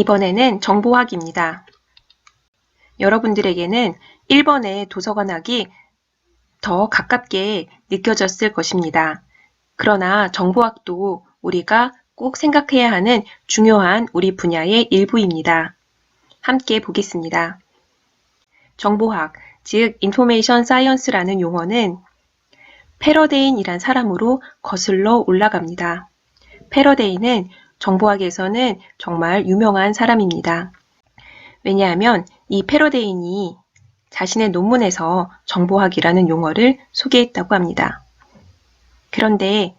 이번에는 정보학입니다. 여러분들에게는 1번의 도서관학이 더 가깝게 느껴졌을 것입니다. 그러나 정보학도 우리가 꼭 생각해야 하는 중요한 우리 분야의 일부입니다. 함께 보겠습니다. 정보학, 즉 인포메이션 사이언스라는 용어는 패러데인이란 사람으로 거슬러 올라갑니다. 패러데인은 정보학에서는 정말 유명한 사람입니다. 왜냐하면 이 패러데인이 자신의 논문에서 정보학이라는 용어를 소개했다고 합니다. 그런데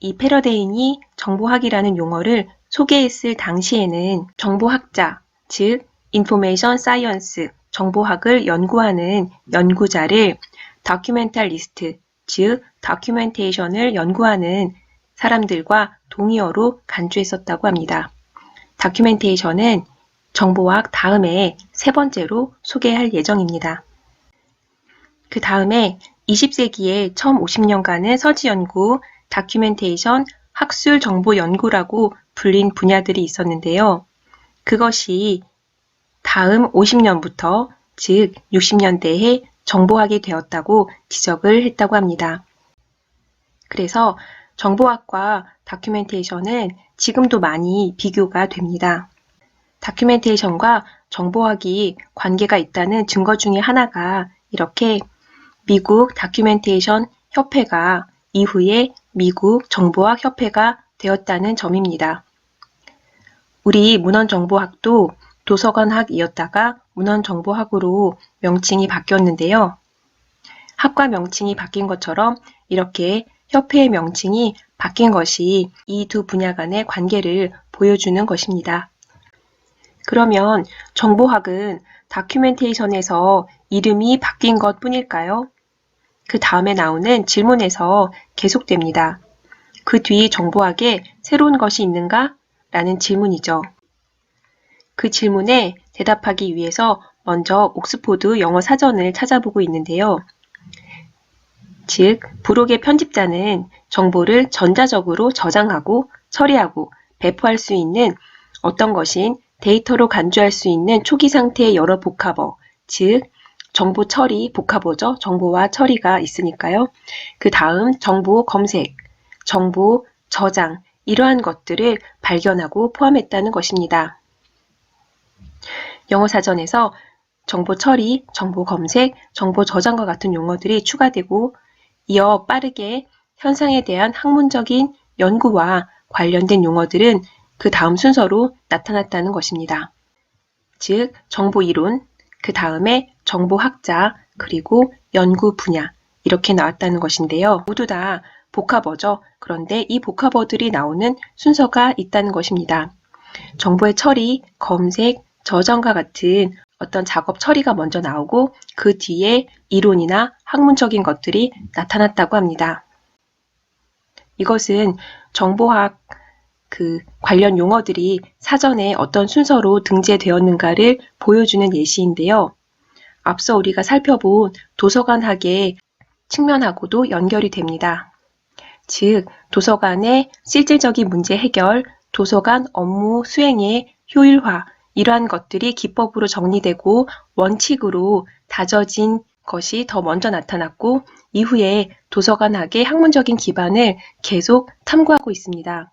이 패러데인이 정보학이라는 용어를 소개했을 당시에는 정보학자, 즉 인포메이션 사이언스, 정보학을 연구하는 연구자를 다큐멘탈리스트, 즉 다큐멘테이션을 연구하는 사람들과 동의어로 간주했었다고 합니다. 다큐멘테이션은 정보학 다음에 세 번째로 소개할 예정입니다. 그 다음에 20세기의 처음 50년간의 서지 연구, 다큐멘테이션, 학술 정보 연구라고 불린 분야들이 있었는데요. 그것이 다음 50년부터 즉 60년대에 정보학이 되었다고 지적을 했다고 합니다. 그래서 정보학과 다큐멘테이션은 지금도 많이 비교가 됩니다. 다큐멘테이션과 정보학이 관계가 있다는 증거 중에 하나가 이렇게 미국 다큐멘테이션 협회가 이후에 미국 정보학 협회가 되었다는 점입니다. 우리 문헌정보학도 도서관학이었다가 문헌정보학으로 명칭이 바뀌었는데요. 학과 명칭이 바뀐 것처럼 이렇게 협회의 명칭이 바뀐 것이 이 두 분야 간의 관계를 보여주는 것입니다. 그러면 정보학은 다큐멘테이션에서 이름이 바뀐 것 뿐일까요? 그 다음에 나오는 질문에서 계속됩니다. 그 뒤 정보학에 새로운 것이 있는가? 라는 질문이죠. 그 질문에 대답하기 위해서 먼저 옥스포드 영어 사전을 찾아보고 있는데요. 즉, 부록의 편집자는 정보를 전자적으로 저장하고 처리하고 배포할 수 있는 어떤 것인 데이터로 간주할 수 있는 초기 상태의 여러 복합어, 즉 정보 처리 복합어죠. 정보와 처리가 있으니까요. 그 다음 정보 검색, 정보 저장 이러한 것들을 발견하고 포함했다는 것입니다. 영어 사전에서 정보 처리, 정보 검색, 정보 저장과 같은 용어들이 추가되고 이어 빠르게 현상에 대한 학문적인 연구와 관련된 용어들은 그 다음 순서로 나타났다는 것입니다. 즉, 정보 이론, 그 다음에 정보학자, 그리고 연구 분야, 이렇게 나왔다는 것인데요. 모두 다 복합어죠. 그런데 이 복합어들이 나오는 순서가 있다는 것입니다. 정보의 처리, 검색, 저장과 같은 어떤 작업 처리가 먼저 나오고 그 뒤에 이론이나 학문적인 것들이 나타났다고 합니다. 이것은 정보학 그 관련 용어들이 사전에 어떤 순서로 등재되었는가를 보여주는 예시인데요. 앞서 우리가 살펴본 도서관학의 측면하고도 연결이 됩니다. 즉, 도서관의 실질적인 문제 해결, 도서관 업무 수행의 효율화, 이러한 것들이 기법으로 정리되고 원칙으로 다져진 것이 더 먼저 나타났고, 이후에 도서관학의 학문적인 기반을 계속 탐구하고 있습니다.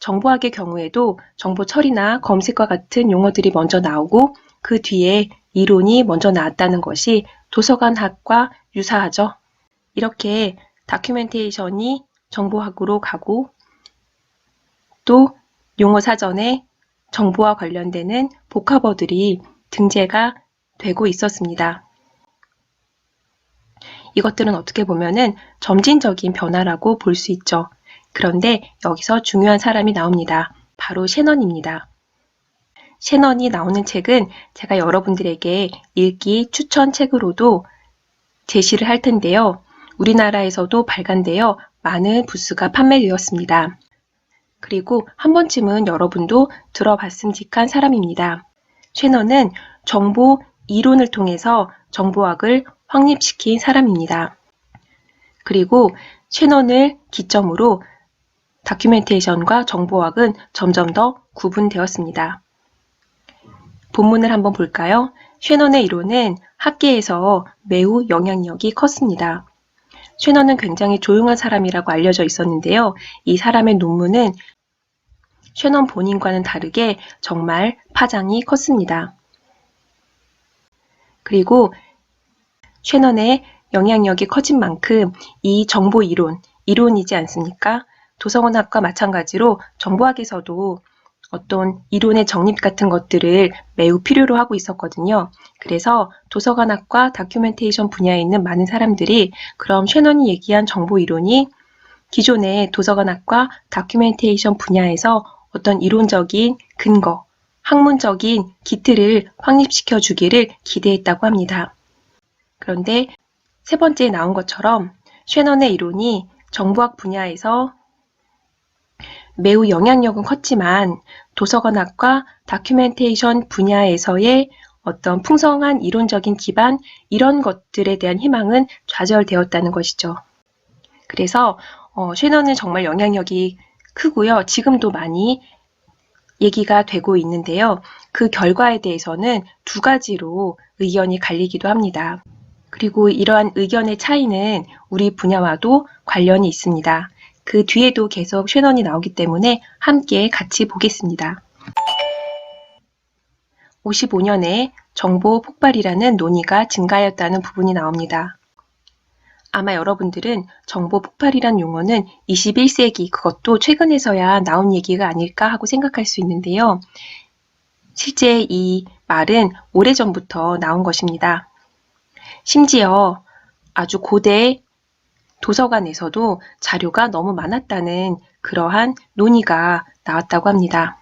정보학의 경우에도 정보 처리나 검색과 같은 용어들이 먼저 나오고 그 뒤에 이론이 먼저 나왔다는 것이 도서관학과 유사하죠. 이렇게 다큐멘테이션이 정보학으로 가고 또 용어 사전에 정보와 관련되는 복합어들이 등재가 되고 있었습니다. 이것들은 어떻게 보면은 점진적인 변화라고 볼 수 있죠. 그런데 여기서 중요한 사람이 나옵니다. 바로 셰넌입니다. 셰넌이 나오는 책은 제가 여러분들에게 읽기 추천 책으로도 제시를 할 텐데요. 우리나라에서도 발간되어 많은 부스가 판매되었습니다. 그리고 한 번쯤은 여러분도 들어봤음직한 사람입니다. 셰넌은 정보 이론을 통해서 정보학을 확립시킨 사람입니다. 그리고 셰넌을 기점으로 다큐멘테이션과 정보학은 점점 더 구분되었습니다. 본문을 한번 볼까요? 쉐넌의 이론은 학계에서 매우 영향력이 컸습니다. 쉐넌은 굉장히 조용한 사람이라고 알려져 있었는데요. 이 사람의 논문은 쉐넌 본인과는 다르게 정말 파장이 컸습니다. 그리고 쉐넌의 영향력이 커진 만큼 이 정보 이론, 이론이지 않습니까? 도서관학과 마찬가지로 정보학에서도 어떤 이론의 정립 같은 것들을 매우 필요로 하고 있었거든요. 그래서 도서관학과 다큐멘테이션 분야에 있는 많은 사람들이 그럼 쉐넌이 얘기한 정보 이론이 기존의 도서관학과 다큐멘테이션 분야에서 어떤 이론적인 근거, 학문적인 기틀을 확립시켜 주기를 기대했다고 합니다. 그런데 세 번째에 나온 것처럼 쉐넌의 이론이 정보학 분야에서 매우 영향력은 컸지만 도서관학과 다큐멘테이션 분야에서의 어떤 풍성한 이론적인 기반 이런 것들에 대한 희망은 좌절되었다는 것이죠. 그래서 어, 쉐넌은 정말 영향력이 크고요. 지금도 많이 얘기가 되고 있는데요. 그 결과에 대해서는 두 가지로 의견이 갈리기도 합니다. 그리고 이러한 의견의 차이는 우리 분야와도 관련이 있습니다. 그 뒤에도 계속 쉐넌이 나오기 때문에 함께 같이 보겠습니다. 55년에 정보 폭발이라는 논의가 증가하였다는 부분이 나옵니다. 아마 여러분들은 정보 폭발이란 용어는 21세기 그것도 최근에서야 나온 얘기가 아닐까 하고 생각할 수 있는데요. 실제 이 말은 오래전부터 나온 것입니다. 심지어 아주 고대 도서관에서도 자료가 너무 많았다는 그러한 논의가 나왔다고 합니다.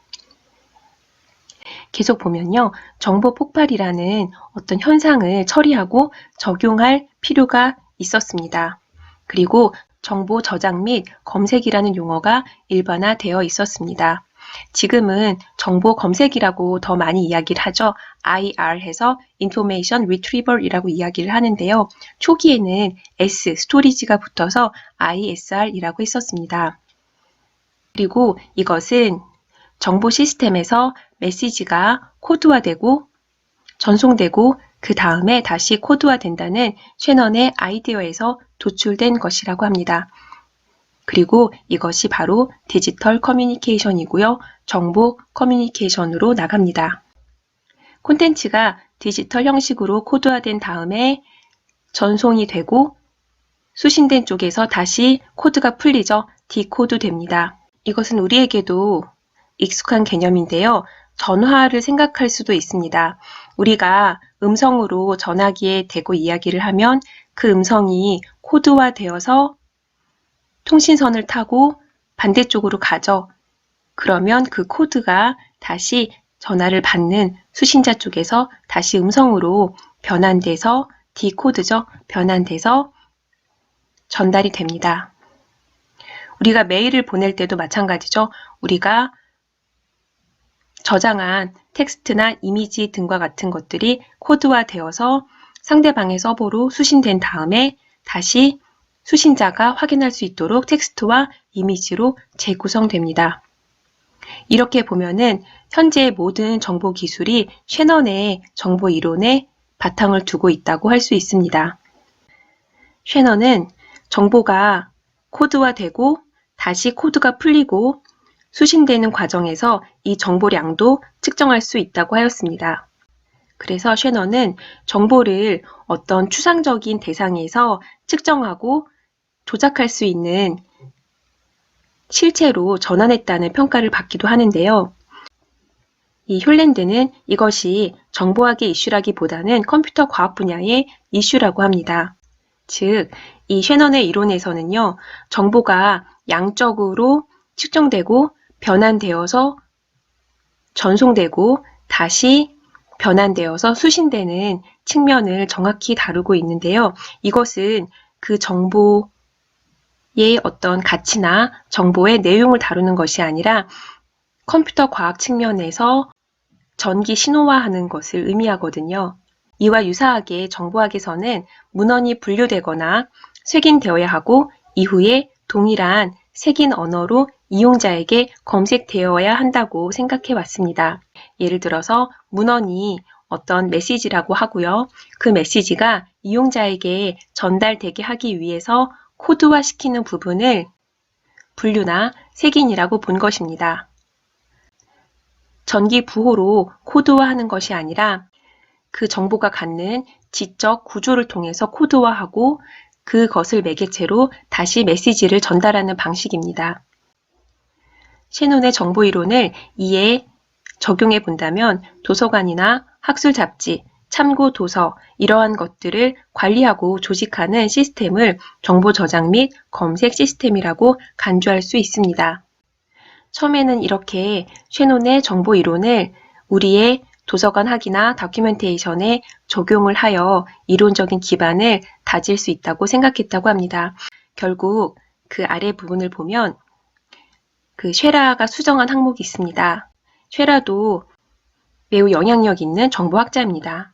계속 보면요. 정보 폭발이라는 어떤 현상을 처리하고 적용할 필요가 있었습니다. 그리고 정보 저장 및 검색이라는 용어가 일반화되어 있었습니다. 지금은 정보 검색이라고 더 많이 이야기를 하죠. IR 해서 Information Retrieval이라고 이야기를 하는데요. 초기에는 S, 스토리지가 붙어서 ISR이라고 했었습니다. 그리고 이것은 정보 시스템에서 메시지가 코드화되고 전송되고 그 다음에 다시 코드화된다는 쉐넌의 아이디어에서 도출된 것이라고 합니다. 그리고 이것이 바로 디지털 커뮤니케이션이고요. 정보 커뮤니케이션으로 나갑니다. 콘텐츠가 디지털 형식으로 코드화된 다음에 전송이 되고 수신된 쪽에서 다시 코드가 풀리죠. 디코드 됩니다. 이것은 우리에게도 익숙한 개념인데요. 전화를 생각할 수도 있습니다. 우리가 음성으로 전화기에 대고 이야기를 하면 그 음성이 코드화 되어서 통신선을 타고 반대쪽으로 가죠. 그러면 그 코드가 다시 전화를 받는 수신자 쪽에서 다시 음성으로 변환돼서 디코드죠. 변환돼서 전달이 됩니다. 우리가 메일을 보낼 때도 마찬가지죠. 우리가 저장한 텍스트나 이미지 등과 같은 것들이 코드화 되어서 상대방의 서버로 수신된 다음에 다시 수신자가 확인할 수 있도록 텍스트와 이미지로 재구성됩니다. 이렇게 보면은 현재 모든 정보 기술이 쉐넌의 정보 이론에 바탕을 두고 있다고 할 수 있습니다. 쉐넌은 정보가 코드화되고 다시 코드가 풀리고 수신되는 과정에서 이 정보량도 측정할 수 있다고 하였습니다. 그래서 쉐넌은 정보를 어떤 추상적인 대상에서 측정하고 조작할 수 있는 실체로 전환했다는 평가를 받기도 하는데요. 이 홀랜드는 이것이 정보학의 이슈라기보다는 컴퓨터 과학 분야의 이슈라고 합니다. 즉, 이 쉐넌의 이론에서는요, 정보가 양적으로 측정되고 변환되어서 전송되고 다시 변환되어서 수신되는 측면을 정확히 다루고 있는데요. 이것은 그 정보 의 어떤 가치나 정보의 내용을 다루는 것이 아니라 컴퓨터 과학 측면에서 전기 신호화하는 것을 의미하거든요. 이와 유사하게 정보학에서는 문헌이 분류되거나 쇄긴되어야 하고 이후에 동일한 색인 언어로 이용자에게 검색되어야 한다고 생각해 왔습니다. 예를 들어서 문헌이 어떤 메시지라고 하고요. 그 메시지가 이용자에게 전달되게 하기 위해서 코드화시키는 부분을 분류나 색인이라고 본 것입니다. 전기 부호로 코드화하는 것이 아니라 그 정보가 갖는 지적 구조를 통해서 코드화하고 그것을 매개체로 다시 메시지를 전달하는 방식입니다. 셰논의 정보 이론을 이에 적용해 본다면 도서관이나 학술 잡지, 참고 도서 이러한 것들을 관리하고 조직하는 시스템을 정보 저장 및 검색 시스템이라고 간주할 수 있습니다. 처음에는 이렇게 셰논의 정보 이론을 우리의 도서관 학이나 다큐멘테이션에 적용을 하여 이론적인 기반을 다질 수 있다고 생각했다고 합니다. 결국 그 아래 부분을 보면 그 쉐라가 수정한 항목이 있습니다. 쉐라도 매우 영향력 있는 정보학자입니다.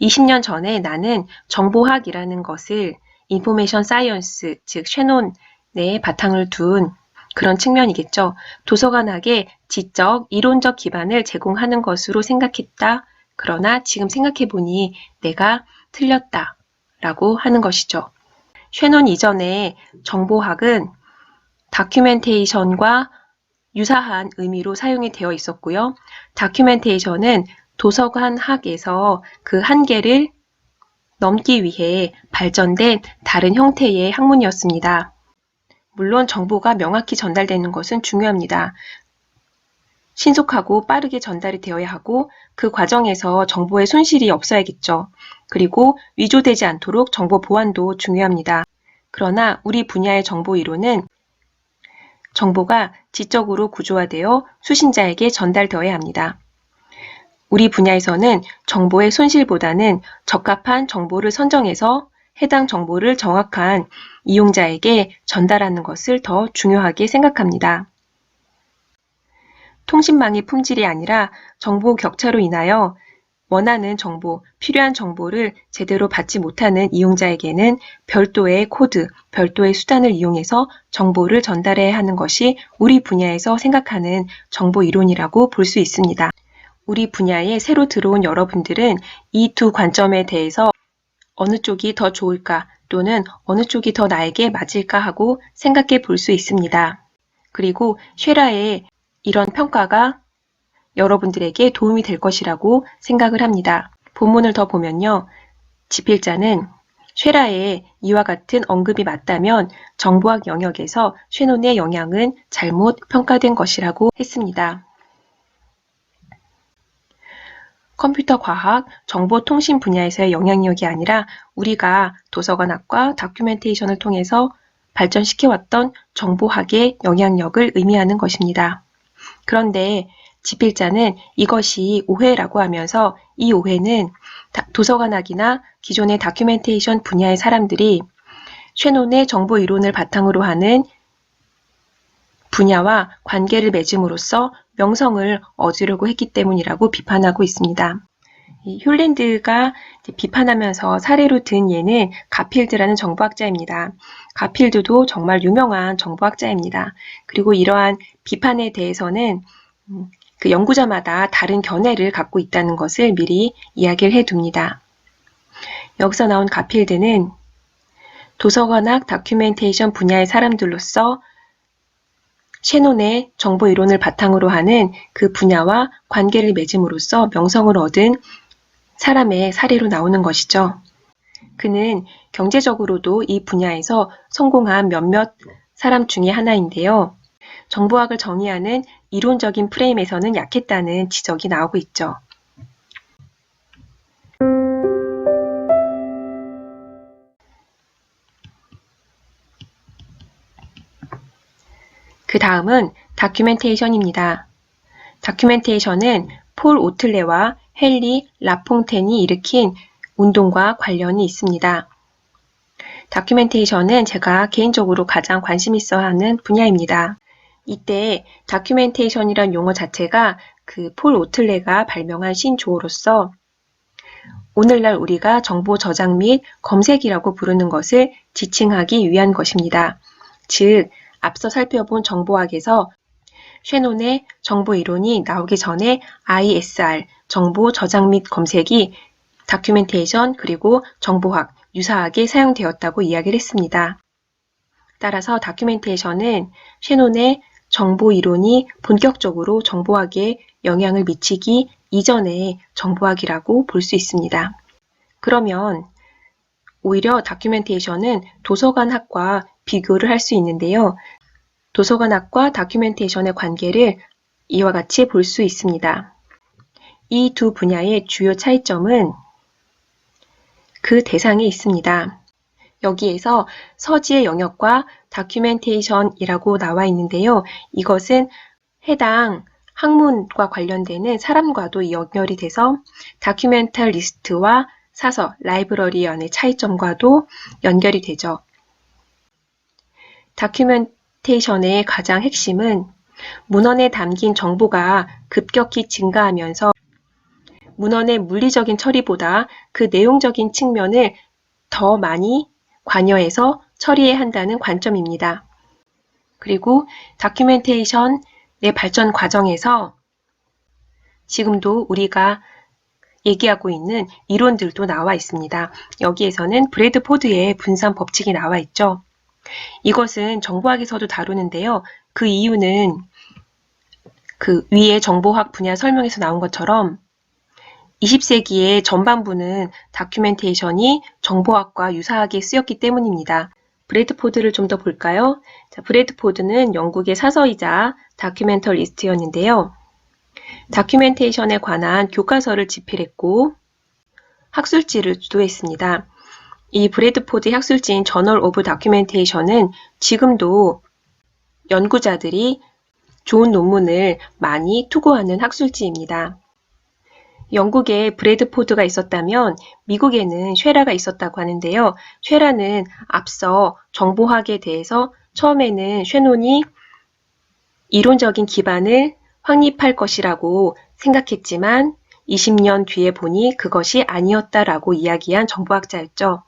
20년 전에 나는 정보학이라는 것을 인포메이션 사이언스, 즉 쉐논의 바탕을 둔 그런 측면이겠죠. 도서관학의 지적, 이론적 기반을 제공하는 것으로 생각했다. 그러나 지금 생각해보니 내가 틀렸다. 라고 하는 것이죠. 쉐논 이전에 정보학은 다큐멘테이션과 유사한 의미로 사용이 되어 있었고요. 다큐멘테이션은 도서관 학에서 그 한계를 넘기 위해 발전된 다른 형태의 학문이었습니다. 물론 정보가 명확히 전달되는 것은 중요합니다. 신속하고 빠르게 전달이 되어야 하고 그 과정에서 정보의 손실이 없어야겠죠. 그리고 위조되지 않도록 정보 보안도 중요합니다. 그러나 우리 분야의 정보 이론은 정보가 지적으로 구조화되어 수신자에게 전달되어야 합니다. 우리 분야에서는 정보의 손실보다는 적합한 정보를 선정해서 해당 정보를 정확한 이용자에게 전달하는 것을 더 중요하게 생각합니다. 통신망의 품질이 아니라 정보 격차로 인하여 원하는 정보, 필요한 정보를 제대로 받지 못하는 이용자에게는 별도의 코드, 별도의 수단을 이용해서 정보를 전달해야 하는 것이 우리 분야에서 생각하는 정보 이론이라고 볼 수 있습니다. 우리 분야에 새로 들어온 여러분들은 이 두 관점에 대해서 어느 쪽이 더 좋을까 또는 어느 쪽이 더 나에게 맞을까 하고 생각해 볼 수 있습니다. 그리고 쉐라의 이런 평가가 여러분들에게 도움이 될 것이라고 생각을 합니다. 본문을 더 보면요. 지필자는 쉐라의 이와 같은 언급이 맞다면 정보학 영역에서 쉐논의 영향은 잘못 평가된 것이라고 했습니다. 컴퓨터 과학, 정보통신 분야에서의 영향력이 아니라 우리가 도서관학과 다큐멘테이션을 통해서 발전시켜왔던 정보학의 영향력을 의미하는 것입니다. 그런데 지필자는 이것이 오해라고 하면서 이 오해는 도서관학이나 기존의 다큐멘테이션 분야의 사람들이 쉐논의 정보 이론을 바탕으로 하는 분야와 관계를 맺음으로써 명성을 얻으려고 했기 때문이라고 비판하고 있습니다. 홀랜드가 비판하면서 사례로 든 예는 가필드라는 정보학자입니다. 가필드도 정말 유명한 정보학자입니다. 그리고 이러한 비판에 대해서는 음, 그 연구자마다 다른 견해를 갖고 있다는 것을 미리 이야기를 해둡니다. 여기서 나온 가필드는 도서관학 다큐멘테이션 분야의 사람들로서 셰논의 정보 이론을 바탕으로 하는 그 분야와 관계를 맺음으로써 명성을 얻은 사람의 사례로 나오는 것이죠. 그는 경제적으로도 이 분야에서 성공한 몇몇 사람 중의 하나인데요. 정보학을 정의하는 이론적인 프레임에서는 약했다는 지적이 나오고 있죠. 다음은 다큐멘테이션입니다. 다큐멘테이션은 폴 오틀레와 헨리 라퐁텐이 일으킨 운동과 관련이 있습니다. 다큐멘테이션은 제가 개인적으로 가장 관심 있어 하는 분야입니다. 이때 다큐멘테이션이란 용어 자체가 그 폴 오틀레가 발명한 신조어로서 오늘날 우리가 정보 저장 및 검색이라고 부르는 것을 지칭하기 위한 것입니다. 즉, 앞서 살펴본 정보학에서 쉐논의 정보 이론이 나오기 전에 ISR, 정보 저장 및 검색이 다큐멘테이션 그리고 정보학, 유사하게 사용되었다고 이야기를 했습니다. 따라서 다큐멘테이션은 쉐논의 정보 이론이 본격적으로 정보학에 영향을 미치기 이전의 정보학이라고 볼 수 있습니다. 그러면 오히려 다큐멘테이션은 도서관학과 비교를 할 수 있는데요. 도서관학과 다큐멘테이션의 관계를 이와 같이 볼 수 있습니다. 이 두 분야의 주요 차이점은 그 대상에 있습니다. 여기에서 서지의 영역과 다큐멘테이션이라고 나와 있는데요. 이것은 해당 학문과 관련되는 사람과도 연결이 돼서 다큐멘탈리스트와 사서, 라이브러리안의 차이점과도 연결이 되죠. 다큐멘테이션의 가장 핵심은 문헌에 담긴 정보가 급격히 증가하면서 문헌의 물리적인 처리보다 그 내용적인 측면을 더 많이 관여해서 처리해야 한다는 관점입니다. 그리고 다큐멘테이션의 발전 과정에서 지금도 우리가 얘기하고 있는 이론들도 나와 있습니다. 여기에서는 브래드 포드의 분산 법칙이 나와 있죠. 이것은 정보학에서도 다루는데요. 그 이유는 그 위에 정보학 분야 설명에서 나온 것처럼 20세기의 전반부는 다큐멘테이션이 정보학과 유사하게 쓰였기 때문입니다. 브래드포드를 좀 더 볼까요? 자, 브래드포드는 영국의 사서이자 다큐멘터리스트였는데요. 다큐멘테이션에 관한 교과서를 집필했고 학술지를 주도했습니다. 이 브래드포드 학술지인 저널 오브 다큐멘테이션은 지금도 연구자들이 좋은 논문을 많이 투고하는 학술지입니다. 영국에 브래드포드가 있었다면 미국에는 쉐라가 있었다고 하는데요. 쉐라는 앞서 정보학에 대해서 처음에는 쉐논이 이론적인 기반을 확립할 것이라고 생각했지만 20년 뒤에 보니 그것이 아니었다라고 이야기한 정보학자였죠.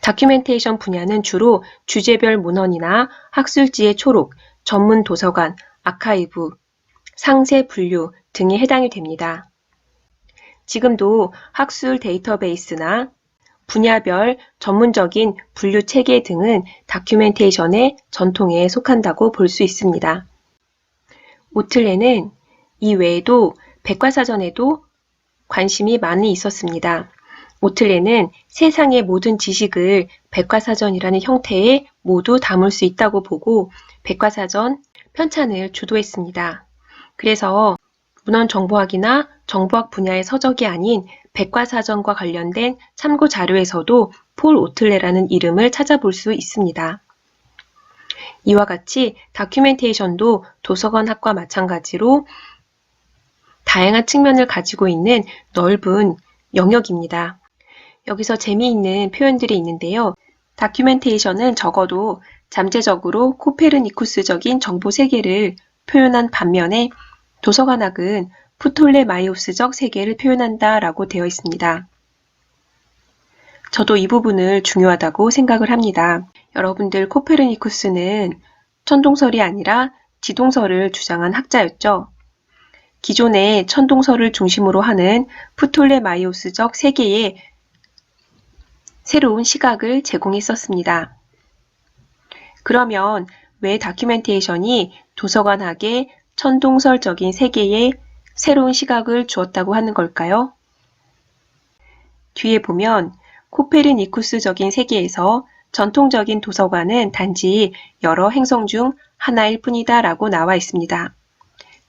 다큐멘테이션 분야는 주로 주제별 문헌이나 학술지의 초록, 전문 도서관, 아카이브, 상세 분류 등에 해당이 됩니다. 지금도 학술 데이터베이스나 분야별 전문적인 분류 체계 등은 다큐멘테이션의 전통에 속한다고 볼 수 있습니다. 오틀레는 이 외에도 백과사전에도 관심이 많이 있었습니다. 오틀레는 세상의 모든 지식을 백과사전이라는 형태에 모두 담을 수 있다고 보고 백과사전 편찬을 주도했습니다. 그래서 문헌 정보학이나 정보학 분야의 서적이 아닌 백과사전과 관련된 참고 자료에서도 폴 오틀레라는 이름을 찾아볼 수 있습니다. 이와 같이 다큐멘테이션도 도서관학과 마찬가지로 다양한 측면을 가지고 있는 넓은 영역입니다. 여기서 재미있는 표현들이 있는데요. 다큐멘테이션은 적어도 잠재적으로 코페르니쿠스적인 정보 세계를 표현한 반면에 도서관학은 프톨레마이오스적 세계를 표현한다 라고 되어 있습니다. 저도 이 부분을 중요하다고 생각을 합니다. 여러분들 코페르니쿠스는 천동설이 아니라 지동설을 주장한 학자였죠. 기존의 천동설을 중심으로 하는 프톨레마이오스적 세계에 새로운 시각을 제공했었습니다. 그러면 왜 다큐멘테이션이 도서관학의 천동설적인 세계에 새로운 시각을 주었다고 하는 걸까요? 뒤에 보면 코페르니쿠스적인 세계에서 전통적인 도서관은 단지 여러 행성 중 하나일 뿐이다 라고 나와 있습니다.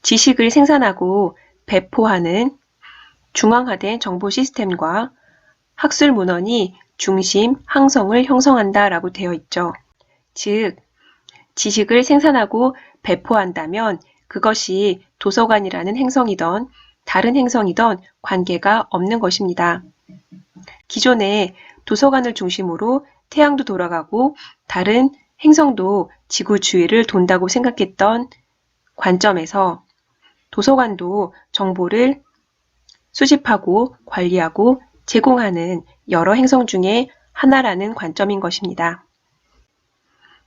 지식을 생산하고 배포하는 중앙화된 정보 시스템과 학술 문헌이 중심, 항성을 형성한다 라고 되어 있죠. 즉, 지식을 생산하고 배포한다면 그것이 도서관이라는 행성이던 다른 행성이던 관계가 없는 것입니다. 기존에 도서관을 중심으로 태양도 돌아가고 다른 행성도 지구 주위를 돈다고 생각했던 관점에서 도서관도 정보를 수집하고 관리하고 제공하는 여러 행성 중에 하나라는 관점인 것입니다.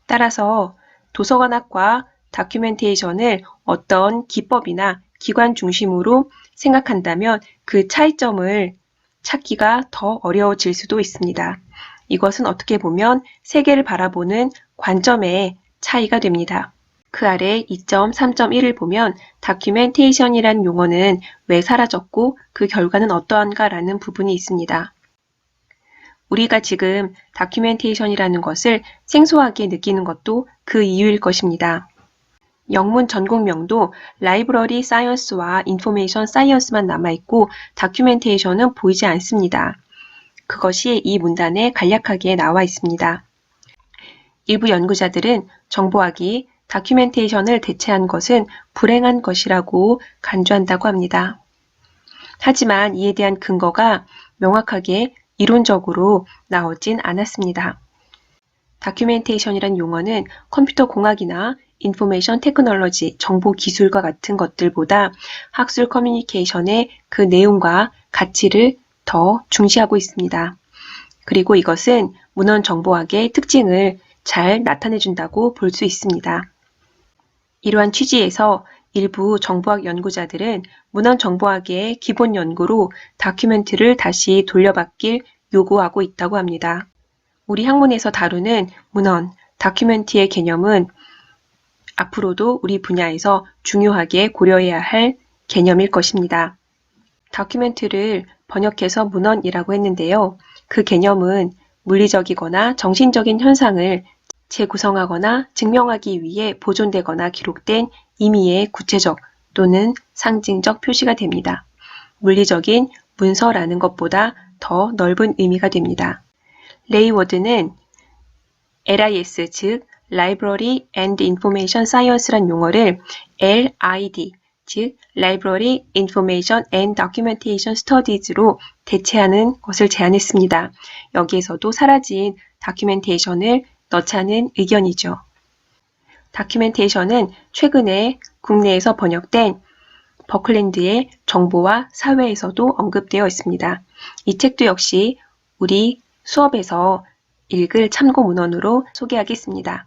따라서 도서관학과 다큐멘테이션을 어떤 기법이나 기관 중심으로 생각한다면 그 차이점을 찾기가 더 어려워질 수도 있습니다. 이것은 어떻게 보면 세계를 바라보는 관점의 차이가 됩니다. 그 아래 2.3.1을 보면 다큐멘테이션이라는 용어는 왜 사라졌고 그 결과는 어떠한가라는 부분이 있습니다. 우리가 지금 다큐멘테이션이라는 것을 생소하게 느끼는 것도 그 이유일 것입니다. 영문 전공명도 라이브러리 사이언스와 인포메이션 사이언스만 남아있고 다큐멘테이션은 보이지 않습니다. 그것이 이 문단에 간략하게 나와 있습니다. 일부 연구자들은 정보학이 다큐멘테이션을 대체한 것은 불행한 것이라고 간주한다고 합니다. 하지만 이에 대한 근거가 명확하게 이론적으로 나오진 않았습니다. 다큐멘테이션이란 용어는 컴퓨터 공학이나 인포메이션 테크놀로지, 정보 기술과 같은 것들보다 학술 커뮤니케이션의 그 내용과 가치를 더 중시하고 있습니다. 그리고 이것은 문헌 정보학의 특징을 잘 나타내 준다고 볼 수 있습니다. 이러한 취지에서 일부 정보학 연구자들은 문헌 정보학의 기본 연구로 다큐멘트를 다시 돌려받길 요구하고 있다고 합니다. 우리 학문에서 다루는 문헌, 다큐멘트의 개념은 앞으로도 우리 분야에서 중요하게 고려해야 할 개념일 것입니다. 다큐멘트를 번역해서 문헌이라고 했는데요. 그 개념은 물리적이거나 정신적인 현상을 재구성하거나 증명하기 위해 보존되거나 기록된 임의의 구체적 또는 상징적 표시가 됩니다. 물리적인 문서라는 것보다 더 넓은 의미가 됩니다. 레이워드는 LIS 즉 Library and Information Science란 용어를 LID 즉 Library Information and Documentation Studies로 대체하는 것을 제안했습니다. 여기에서도 사라진 다큐멘테이션을 넣자는 의견이죠. 다큐멘테이션은 최근에 국내에서 번역된 버클랜드의 정보와 사회에서도 언급되어 있습니다. 이 책도 역시 우리 수업에서 읽을 참고 문헌으로 소개하겠습니다.